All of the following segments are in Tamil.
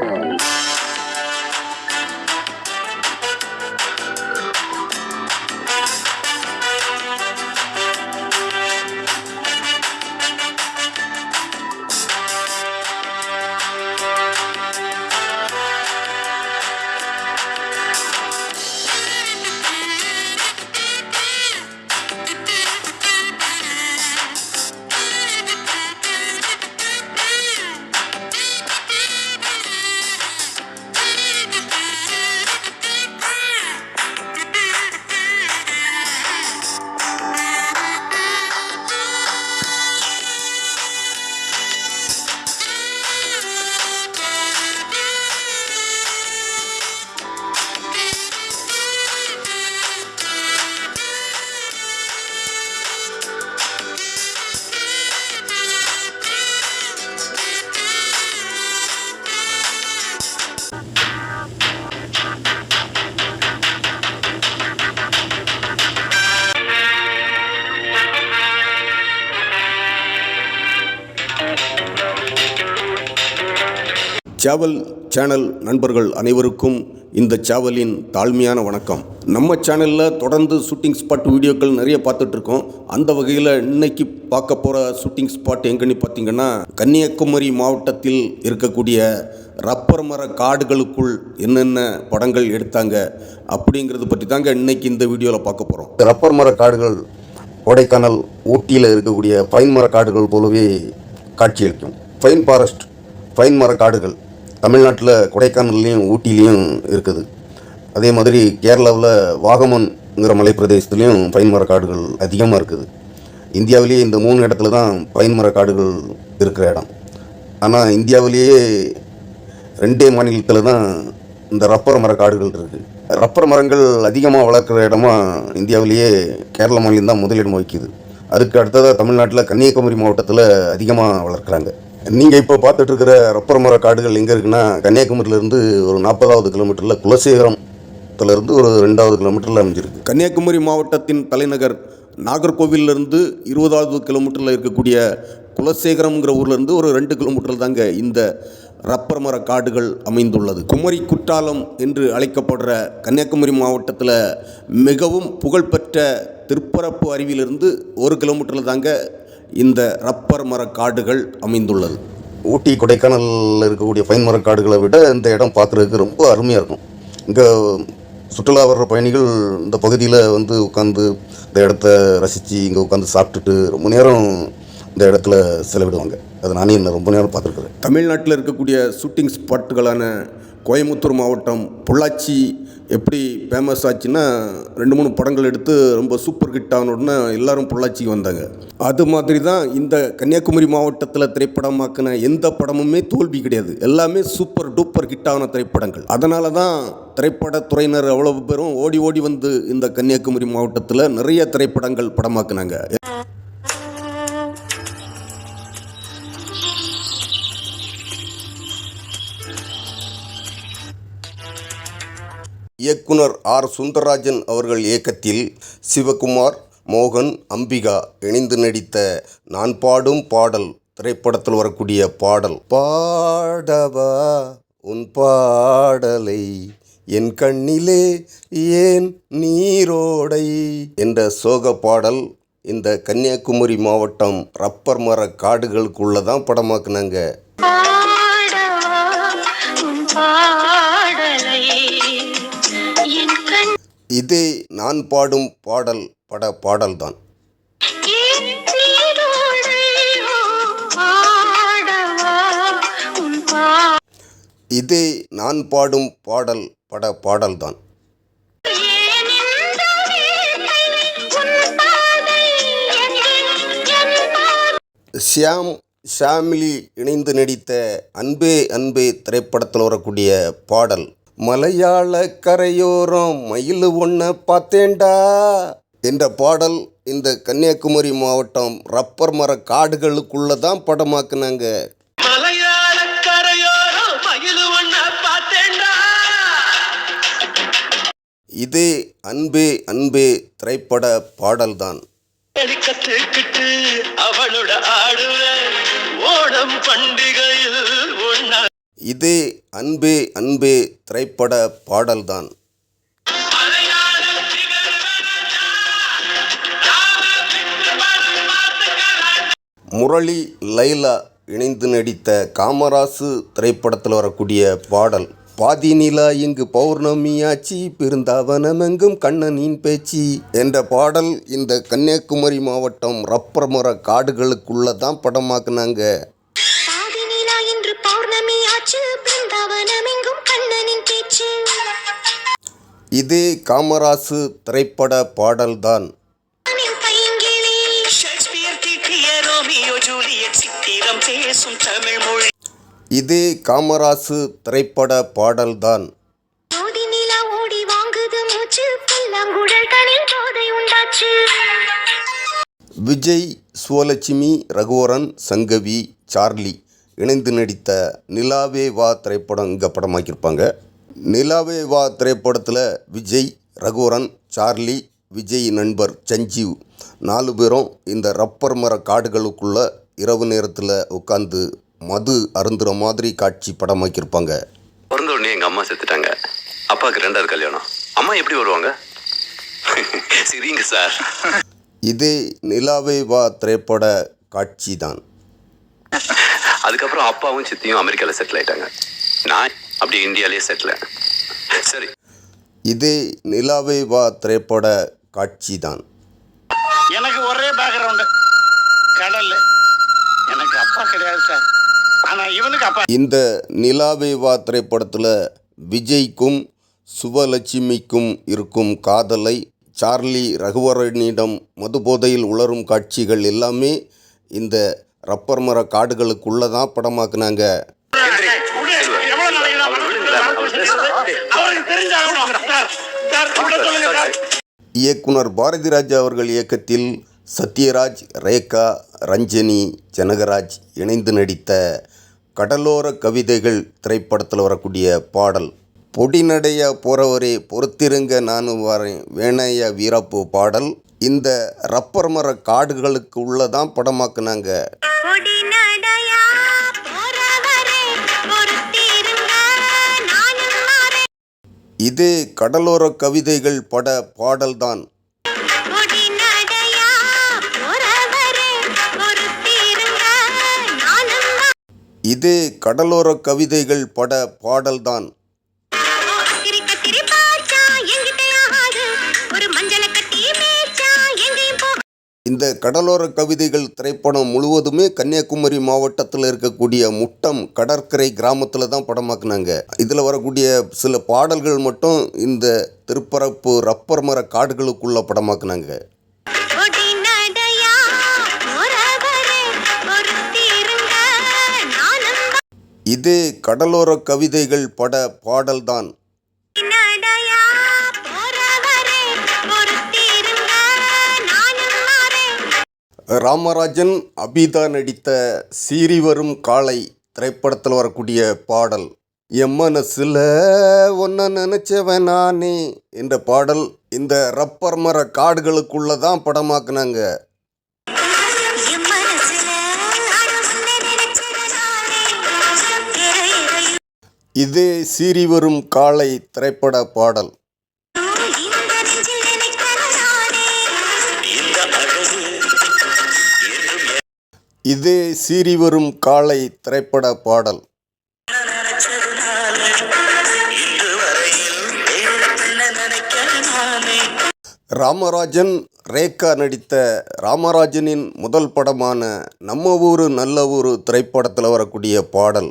Oh. சேவல் சேனல் நண்பர்கள் அனைவருக்கும் இந்த சேவலின் தாழ்மையான வணக்கம். நம்ம சேனலில் தொடர்ந்து ஷூட்டிங் ஸ்பாட் வீடியோக்கள் நிறைய பார்த்துட்ருக்கோம். அந்த வகையில் இன்னைக்கு பார்க்க போகிற ஷூட்டிங் ஸ்பாட் எங்கன்னு பார்த்தீங்கன்னா கன்னியாகுமரி மாவட்டத்தில் இருக்கக்கூடிய ரப்பர் மர காடுகளுக்குள் என்னென்ன படங்கள் எடுத்தாங்க அப்படிங்கிறது பற்றி தாங்க இன்னைக்கு இந்த வீடியோவில் பார்க்க போகிறோம் ரப்பர் மர காடுகள் கொடைக்கானல் ஊட்டியில் இருக்கக்கூடிய பைன் மர காடுகள் போலவே காட்சியளிக்கும். பைன் ஃபாரஸ்ட் பைன் மர காடுகள். தமிழ்நாட்டில் கொடைக்கானல்லையும் ஊட்டிலையும் இருக்குது. அதே மாதிரி கேரளாவில் வாகமன்ங்கிற மலை பிரதேசத்துலேயும் பைன் மர காடுகள் அதிகமாக இருக்குது. இந்தியாவிலேயே இந்த மூணு இடத்துல தான் பைன் மர காடுகள் இருக்கிற இடம். ஆனால் இந்தியாவிலேயே ரெண்டே மாநிலத்தில் தான் இந்த ரப்பர் மர காடுகள் இருக்குது ரப்பர் மரங்கள் அதிகமாக வளர்க்குற இடமா இந்தியாவிலேயே கேரள மாநிலம் தான் முதலிடம் வகிக்குது. அதுக்கு அடுத்ததாக தமிழ்நாட்டில் கன்னியாகுமரி மாவட்டத்தில் அதிகமாக வளர்க்குறாங்க. நீங்கள் இப்போ பார்த்துட்டு இருக்கிற ரப்பர் மர காடுகள் எங்கே இருக்குன்னா கன்னியாகுமரியிலேருந்து ஒரு நாற்பதாவது கிலோமீட்டரில் குலசேகரத்துலேருந்து ஒரு ரெண்டாவது கிலோமீட்டரில் அமைஞ்சிருக்கு. கன்னியாகுமரி மாவட்டத்தின் தலைநகர் நாகர்கோவிலிருந்து இருபதாவது கிலோமீட்டரில் இருக்கக்கூடிய குலசேகரம்ங்கிற ஊர்லேருந்து ஒரு ரெண்டு கிலோமீட்டரில் தாங்க இந்த ரப்பர் மர காடுகள் அமைந்துள்ளது. குமரி குற்றாலம் என்று அழைக்கப்படுற கன்னியாகுமரி மாவட்டத்தில் மிகவும் புகழ்பெற்ற திருப்பரப்பு அருவியிலிருந்து ஒரு கிலோமீட்டரில் தாங்க இந்த ரப்பர் மர காடுகள் அமைந்துள்ளது. ஊட்டி கொடைக்கானலில் இருக்கக்கூடிய பைன் மர காடுகளை விட இந்த இடம் பார்க்குறதுக்கு ரொம்ப அருமையாக இருக்கும். இங்கே சுற்றுலா வர்ற பயணிகள் இந்த பகுதியில் வந்து உட்காந்து இந்த இடத்த ரசித்து இங்கே உட்காந்து சாப்பிட்டுட்டு ரொம்ப நேரம் இந்த இடத்துல செலவிடுவாங்க. அது நானே இன்னும் ரொம்ப நேரம் பார்த்துருக்குறேன். தமிழ்நாட்டில் இருக்கக்கூடிய ஷூட்டிங் ஸ்பாட்டுகளான கோயம்புத்தூர் மாவட்டம் பொள்ளாச்சி எப்படி ஃபேமஸ் ஆச்சுன்னா ரெண்டு மூணு படங்கள் எடுத்து ரொம்ப சூப்பர் ஹிட் ஆன உடனே எல்லாரும் பொள்ளாச்சிக்கு வந்தாங்க. அது மாதிரி தான் இந்த கன்னியாகுமரி மாவட்டத்தில் திரைப்படமாக்கின எந்த படமுமே தோல்வி கிடையாது. எல்லாமே சூப்பர் டூப்பர் ஹிட் ஆன திரைப்படங்கள். அதனால தான் திரைப்பட துறையினர் அவ்வளவு பேரும் ஓடி ஓடி வந்து இந்த கன்னியாகுமரி மாவட்டத்தில் நிறைய திரைப்படங்கள் படமாக்குனாங்க. இயக்குனர் ஆர். சுந்தரராஜன் அவர்கள் இயக்கத்தில் சிவகுமார் மோகன் அம்பிகா இணைந்து நடித்த நான் பாடும் பாடல் திரைப்படத்தில் வரக்கூடிய பாடல் பாடவா உன் பாடலை என் கண்ணிலே ஏன் நீரோடை? என்ற சோக பாடல் இந்த கன்னியாகுமரி மாவட்டம் ரப்பர் மர காடுகளுக்குள்ள தான் படமாக்குனாங்க. இது நான் பாடும் பாடல் பட பாடல்தான். இது நான் பாடும் பாடல் பட பாடல்தான். ஷியாம் ஷாமிலி இணைந்து நடித்த அன்பே அன்பே திரைப்படத்தில் வரக்கூடிய பாடல். மலையாள கரையோரம் மயில் ஒன்றை பார்த்தேன்டா. என்ற பாடல் இந்த கன்னியாகுமரி மாவட்டம் ரப்பர் மர காடுகளுக்குள்ள தான் படமாக்குனாங்க. இதே அன்பே அன்பே திரைப்பட பாடல்தான். அவளோட ஆடுவேன். இதே அன்பே அன்பே திரைப்பட பாடல்தான். முரளி லைலா இணைந்து நடித்த காமராசு திரைப்படத்தில் வரக்கூடிய பாடல் பாதி நிலா இங்கு பௌர்ணமியாச்சி பெருந்தாவனமெங்கும் கண்ணனின் பேச்சு என்ற பாடல் இந்த கன்னியாகுமரி மாவட்டம் ரப்பர்மர காடுகளுக்குள்ளே தான் படமாக்குனாங்க. இது காமராசு திரைப்பட பாடல்தான். இது காமராசு திரைப்பட பாடல்தான். விஜய் சுவலட்சுமி ரகுவரன் சங்கவி சார்லி இணைந்து நடித்த நிலாவே வா திரைப்படம் இங்கே படமாக்கியிருப்பாங்க. நிலாவே வா திரைப்படத்தில் விஜய் ரகுவரன் சார்லி விஜய் நண்பர் சஞ்சீவ் நாலு பேரும் இந்த ரப்பர் மர காடுகளுக்குள்ள இரவு நேரத்தில் உட்காந்து மது அருந்துற மாதிரி காட்சி படமாக்கியிருப்பாங்க பிறந்த உடனே எங்கள் அம்மா செத்துட்டாங்க. அப்பாவுக்கு ரெண்டாவது கல்யாணம். அம்மா எப்படி வருவாங்க? சரிங்க சார். இதே நிலாவே வா திரைப்பட காட்சி தான் அதுக்கப்புறம் அப்பாவும் சித்தியும் அமெரிக்காவில் செட்டில் ஆயிட்டாங்க. நான் அப்படியே இந்தியாவிலேயே செட்டில் சரி. இதே நிலாவே வா திரைப்பட காட்சி தான் எனக்கு ஒரே பேக்ரவுண்டு கடல்ல எனக்கு அப்பா கிடையாது சார் ஆனா இவனுக்கு அப்பா. இந்த நிலாவே வா திரைப்படத்தில் விஜய்க்கும் சுவலட்சுமிக்கும் இருக்கும் காதலை சார்லி ரகுவரனிடம் மதுபோதையில் உளரும் காட்சிகள் எல்லாமே இந்த ரப்பர் மர காடுகளுக்குள்ளே தான் படமாக்குனாங்க. இயக்குனர் பாரதி ராஜா அவர்கள் இயக்கத்தில் சத்யராஜ் ரேகா ரஞ்சனி ஜனகராஜ் இணைந்து நடித்த கடலோர கவிதைகள் திரைப்படத்தில் வரக்கூடிய பாடல். பொடிநடைய போறவரே பொறுத்திருங்க நானும் வரேன் வேணைய வீரப்பு பாடல். இந்த ரப்பர் மர காடுகளுக்கு உள்ளதான் படமாக்குனாங்க. இதே கடலோர கவிதைகள் பட பாடல்தான். இதே கடலோர கவிதைகள் பட பாடல்தான். இந்த கடலோர கவிதைகள் திரைப்படம் முழுவதுமே கன்னியாகுமரி மாவட்டத்தில் இருக்கக்கூடிய முட்டம் கடற்கரை கிராமத்தில் தான் படமாக்குனாங்க. இதில் வரக்கூடிய சில பாடல்கள் மட்டும் இந்த திருப்பரப்பு ரப்பர் மர காடுகளுக்குள்ள படமாக்குனாங்க. இதே கடலோர கவிதைகள் பட பாடல்தான். ராமராஜன் அபிதா நடித்த சீறி வரும் காளை திரைப்படத்தில் வரக்கூடிய பாடல் என் மனசில் ஒன்றை நினச்சவன் நானே என்ற பாடல் இந்த ரப்பர் மர காடுகளுக்குள்ள தான் படமாக்குனாங்க இதே சீறி வரும் காளை திரைப்பட பாடல் இதே சீறி வரும் காளை திரைப்பட பாடல். ராமராஜன் ரேகா நடித்த ராமராஜனின் முதல் படமான நம்ம ஊரு நல்ல ஊரு திரைப்படத்தில் வரக்கூடிய பாடல்.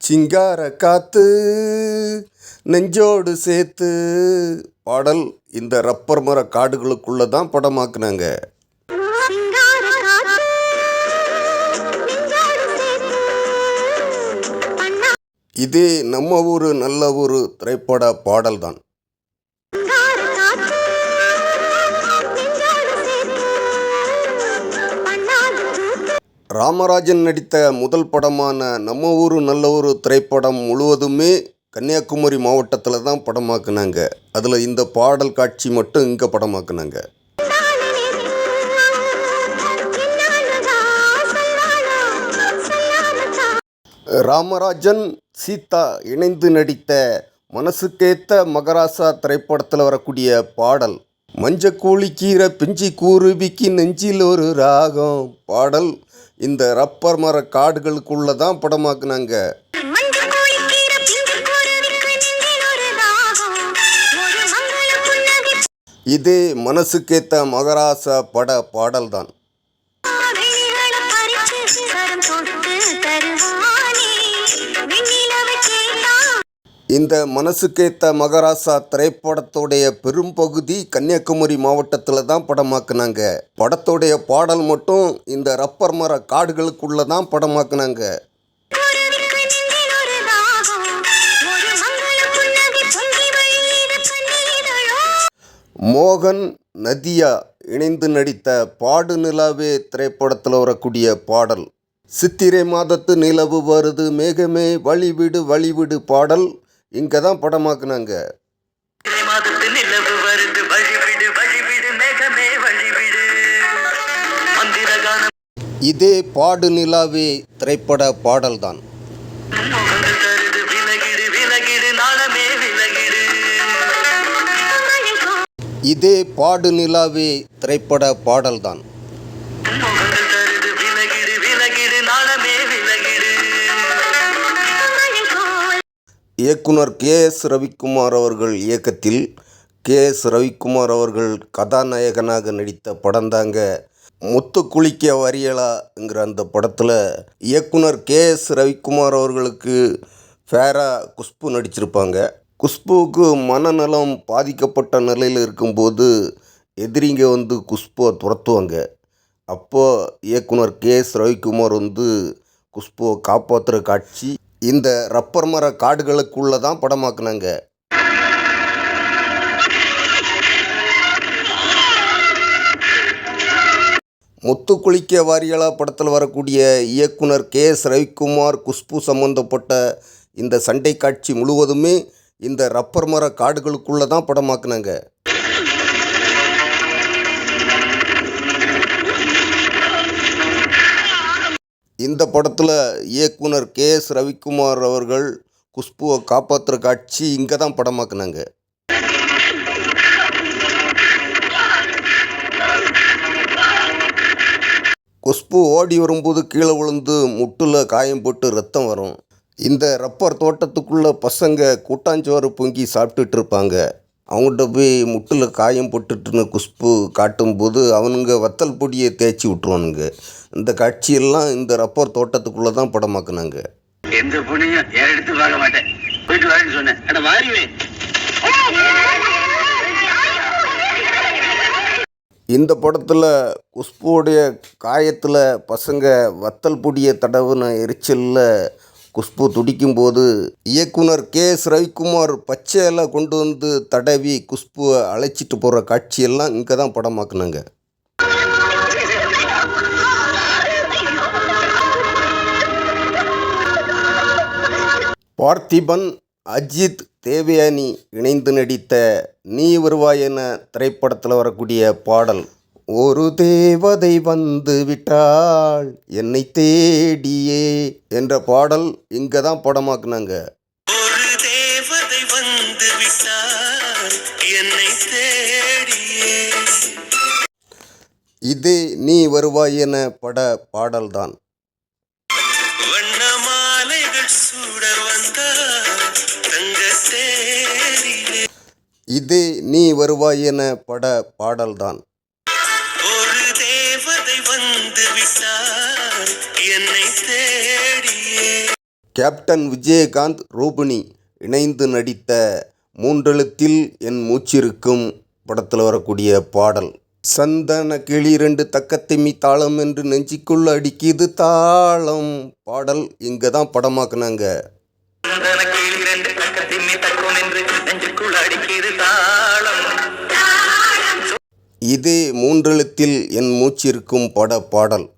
சிங்கார காத்து நெஞ்சோடு சேர்த்து. பாடல் இந்த ரப்பர் மர காடுகளுக்குள்ளே தான் படமாக்குனாங்க. இது நம்ம ஒரு நல்ல ஒரு திரைப்பட பாடல் தான் ராமராஜன் நடித்த முதல் படமான நம்ம ஊரு நல்ல ஒரு திரைப்படம் முழுவதுமே கன்னியாகுமரி மாவட்டத்தில் தான் படமாக்குனாங்க. அதில் இந்த பாடல் காட்சி மட்டும் இங்கே படமாக்குனாங்க. ராமராஜன் சீதா இணைந்து நடித்த மனசுக்கேத்த மகராசா திரைப்படத்தில் வரக்கூடிய பாடல் மஞ்சக்கூலி கீரை பிஞ்சி கூறுபிக்கு நெஞ்சில் ஒரு ராகம் பாடல் இந்த ரப்பர் மர காடுகளுக்குள்ள தான் படமாக்குனாங்க. இதே மனசுக்கேத்த மகராசா பட பாடல் இந்த மனசுக்கேத்த மகராசா திரைப்படத்துடைய பெரும்பகுதி கன்னியாகுமரி மாவட்டத்தில் தான் படமாக்குனாங்க. படத்துடைய பாடல் மட்டும் இந்த ரப்பர் மர காடுகளுக்குள்ள தான் படமாக்குனாங்க. மோகன் நதியா இணைந்து நடித்த பாடு நிலாவே திரைப்படத்தில் வரக்கூடிய பாடல். சித்திரை மாதத்து நிலவு வருது மேகமே வழிவிடு வழிவிடு பாடல். இங்கே தான் படமாக்குனாங்க. இதே பாடு நிலாவே திரைப்பட பாடல் தான் முகங்கள் தருது. விலகிடு விலகிடு நாளமே விலகிடு. இதே பாடு நிலாவே திரைப்பட பாடல் இயக்குனர் கே எஸ் ரவிக்குமார் அவர்கள் இயக்கத்தில் கே எஸ் ரவிக்குமார் அவர்கள் கதாநாயகனாக நடித்த படம்தாங்க முத்து குளிக்க வரியலாங்கிற அந்த படத்தில் இயக்குனர் கே எஸ் ரவிக்குமார் அவர்களுக்கு ஃபேரா குஷ்பு நடிச்சிருப்பாங்க. குஷ்புவுக்கு மனநலம் பாதிக்கப்பட்ட நிலையில் இருக்கும்போது எதிரிங்க வந்து குஷ்புவை துரத்துவாங்க. அப்போது இயக்குனர் கே எஸ் ரவிக்குமார் வந்து குஷ்புவை காப்பாற்றுற காட்சி இந்த ரப்பர் மர காடுகளுக்குள்ளே தான் படமாக்குனாங்க. முத்து குளிக்க வாரியலா படத்தில் வரக்கூடிய இயக்குனர் கே. எஸ் ரவிக்குமார் குஷ்பு சம்பந்தப்பட்ட இந்த சண்டை காட்சி முழுவதுமே இந்த ரப்பர் மர காடுகளுக்குள்ளே தான் படமாக்குனாங்க. இந்த படத்தில் இயக்குனர் கே எஸ் ரவிக்குமார் அவர்கள் குஷ்புவை காப்பாற்றுற காட்சி இங்கே தான் படமாக்குனாங்க. குஷ்பு ஓடி வரும்போது கீழே விழுந்து முட்டில் காயம் போட்டு ரத்தம் வரும். இந்த ரப்பர் தோட்டத்துக்குள்ளே பசங்க கூட்டாஞ்சோறு பொங்கி சாப்பிட்டுட்டு இருப்பாங்க. அவங்கள்ட்ட போய் முட்டில் காயம் போட்டுட்டுன்னு குஷ்பு காட்டும்போது அவனுங்க வத்தல் பொடியை தேய்ச்சி விட்ருவானுங்க இந்த காட்சியெல்லாம் இந்த ரப்பர் தோட்டத்துக்குள்ளே தான் படமாக்குனாங்க. எந்த பொண்ணையும் எடுத்து பார்க்க மாட்டேன். போயிட்டு வரேன்னு சொன்னேன். அட இந்த படத்தில் குஷ்புவுடைய காயத்தில் பசங்க வத்தல் பொடியை தடவுன எரிச்சலில் குஷ்பு துடிக்கும் போது இயக்குனர் கே. எஸ் ரவிக்குமார் பச்சை கொண்டு வந்து தடவி குஷ்புவை அழைச்சிட்டு போகிற காட்சியெல்லாம் இங்கே தான் படமாக்குனாங்க. பார்த்திபன் அஜித் தேவயானி இணைந்து நடித்த நீ வருவாய் என திரைப்படத்தில் வரக்கூடிய பாடல். ஒரு தேவதை வந்து விட்டாள் என்னை தேடியே என்ற பாடல் இங்கே தான் படமாக்குனாங்க. ஒரு தேவதை வந்து விட்டார் என்னை தேடியே. இது நீ வருவாய் என பட பாடல்தான். இது நீ வருவாய் என பட பாடல்தான். கேப்டன் விஜயகாந்த் ரூபினி இணைந்து நடித்த மூன்றெழுத்தில் என் மூச்சிருக்கும் படத்தில் வரக்கூடிய பாடல். சந்தன கிளி ரெண்டு தக்கத்திமி தாளம் என்று நெஞ்சிக்குள்ள அடிக்குது தாளம். பாடல் இங்கே தான் படமாக்குனாங்க இதே மூன்றெழுத்தில் என் மூச்சிருக்கும் பட பாடல்.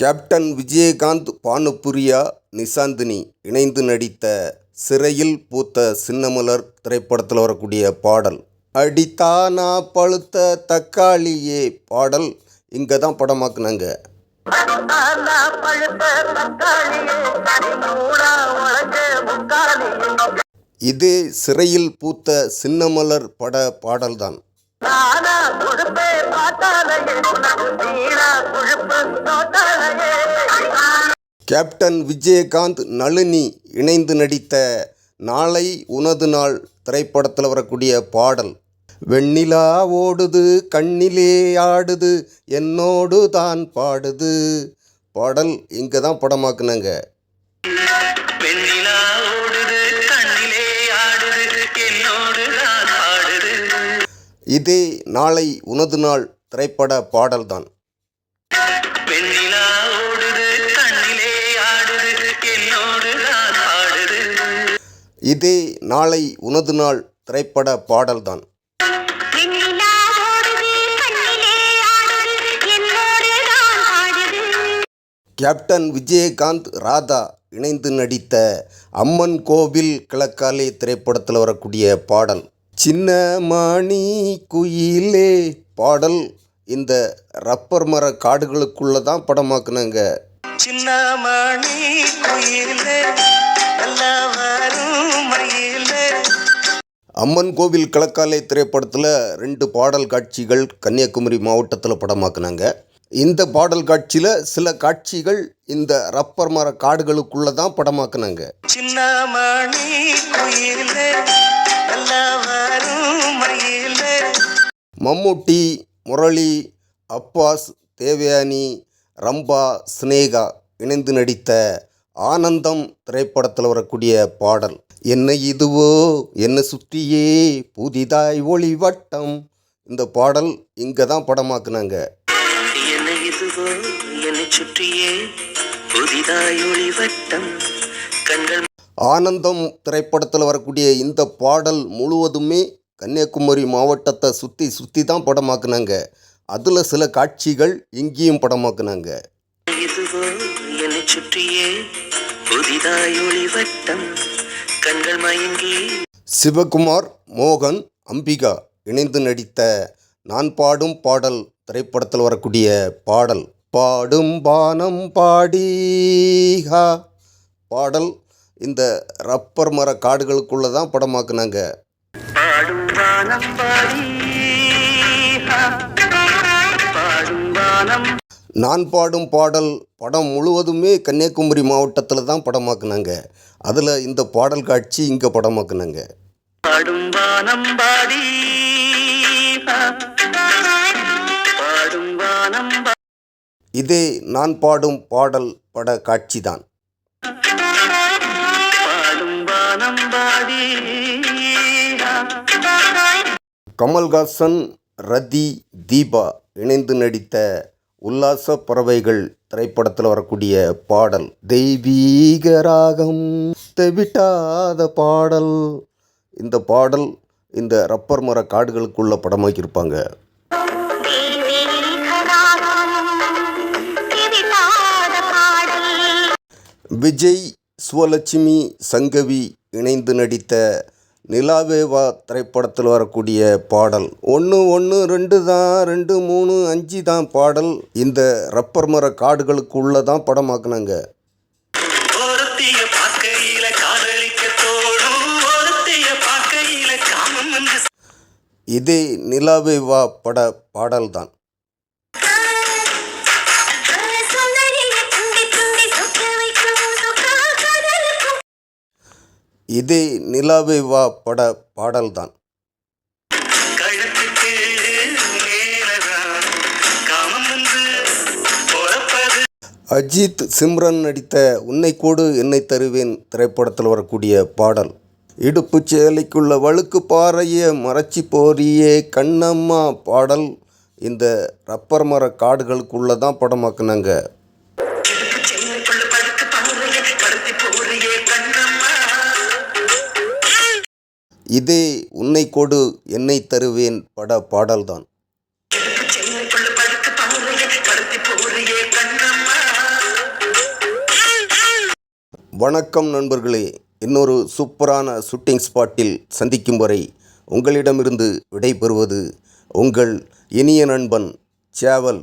கேப்டன் விஜயகாந்த் பானுப்புரியா நிசாந்தினி இணைந்து நடித்த சிறையில் பூத்த சின்னமலர் திரைப்படத்தில் வரக்கூடிய பாடல். அடித்தானா பழுத்த தக்காளியே பாடல். இங்கே தான் படமாக்குனாங்க இது சிறையில் பூத்த சின்னமலர் பட பாடல்தான். கேப்டன் விஜயகாந்த் நளினி இணைந்து நடித்த நாளை உனது நாள் திரைப்படத்தில் வரக்கூடிய பாடல். வெண்ணிலா ஓடுது கண்ணிலே ஆடுது என்னோடு தான் பாடுது. பாடல் இங்கே தான் படமாக்குனாங்க. இதே நாளை உனது நாள் திரைப்பட பாடல்தான். வெண்ணிலா ஓடுது கண்ணிலே ஆடுது என்னோடு நான் ஆடுது. இதே நாளை உனது நாள் திரைப்பட பாடல்தான். வெண்ணிலா ஓடுது கண்ணிலே ஆடுது என்னோடு நான் ஆடுது. கேப்டன் விஜயகாந்த் ராதா இணைந்து நடித்த அம்மன் கோவில் கிழக்காலே திரைப்படத்தில் வரக்கூடிய பாடல். சின்ன மணி குயிலே பாடல். இந்த ரப்பர் மர காடுகளுக்குள்ள தான் படமாக்குனாங்க. சின்ன மணி குயிலே அம்மன் கோவில் கிழக்காலே திரைப்படத்தில் ரெண்டு பாடல் காட்சிகள் கன்னியாகுமரி மாவட்டத்தில் படமாக்குனாங்க. இந்த பாடல் காட்சியில் சில காட்சிகள் இந்த ரப்பர் மர காடுகளுக்குள்ள தான் படமாக்குனாங்க. மம்முட்டி முரளி அப்பாஸ் தேவயானி ரம்பா சினேகா இணைந்து நடித்த ஆனந்தம் திரைப்படத்தில் வரக்கூடிய பாடல். என்ன இதுவோ என்ன சுற்றியே புதிதாய் ஒளி வட்டம். இந்த பாடல் இங்கே தான் படமாக்குனாங்க. சுற்றியே புதிதாய் கண்கள் ஆனந்தம் திரைப்படத்தில் வரக்கூடிய இந்த பாடல் முழுவதுமே கன்னியாகுமரி மாவட்டத்தை சுற்றி சுற்றி தான் படமாக்குனாங்க. அதில் சில காட்சிகள் இங்கேயும் படமாக்குனாங்க. இதுவோ என்னை சுற்றியே புதிதாய் ஒளி வட்டம் கண்கள் மயங்கி சிவகுமார் மோகன் அம்பிகா இணைந்து நடித்த நான் பாடும் பாடல் திரைப்படத்தில் வரக்கூடிய பாடல். பாடும் பானம் பாடிஹா பாடல் இந்த ரப்பர் மர காடுகளுக்குள்ள தான் படமாக்குனாங்க நான் பாடும் பாடல் படம் முழுவதுமே கன்னியாகுமரி மாவட்டத்தில் தான் படமாக்குனாங்க. அதில் இந்த பாடல் காட்சி இங்கே படமாக்குனாங்க. பாடும் வானம் பாடி இதே நான் பாடும் பாடல் பட காட்சி தான் கமல்ஹாசன் ரதி தீபா இணைந்து நடித்த உல்லாச பறவைகள் திரைப்படத்தில் வரக்கூடிய பாடல் தெய்வீக ராகம் தெவிட்டாத பாடல். இந்த பாடல் இந்த ரப்பர் மர காடுகளுக்குள்ள படமாக்கியிருப்பாங்க விஜய் சுவலட்சுமி சங்கவி இணைந்து நடித்த நிலாவேவா திரைப்படத்தில் வரக்கூடிய பாடல் ஒன்று ஒன்று ரெண்டு தான் ரெண்டு மூணு அஞ்சு தான் பாடல். இந்த ரப்பர் மர காடுகளுக்குள்ள தான் படமாக்குனாங்க பார்க்கையில காதலிக்க தோணும். ஒருத்திய இதே இதே நிலாவேவா பட பாடல் தான் கழுத்துக்கு மேலதான் காமம் வந்து பொறப்பது அஜித் சிம்ரன் நடித்த உன்னை கோடு என்னை தருவேன் திரைப்படத்தில் வரக்கூடிய பாடல். இடுப்பு சேலைக்குள்ள வழுக்கு பாறைய மறைச்சி போறியே கண்ணம்மா பாடல். இந்த ரப்பர் மர காடுகளுக்குள்ள தான் படமாக்குனாங்க இதே உன்னை கொடு என்னை தருவேன் பட பாடல்தான். வணக்கம் நண்பர்களே. இன்னொரு சூப்பரான ஷூட்டிங் ஸ்பாட்டில் சந்திக்கும் வரை உங்களிடமிருந்து விடைபெறுவது உங்கள் இனிய நண்பன் சேவல்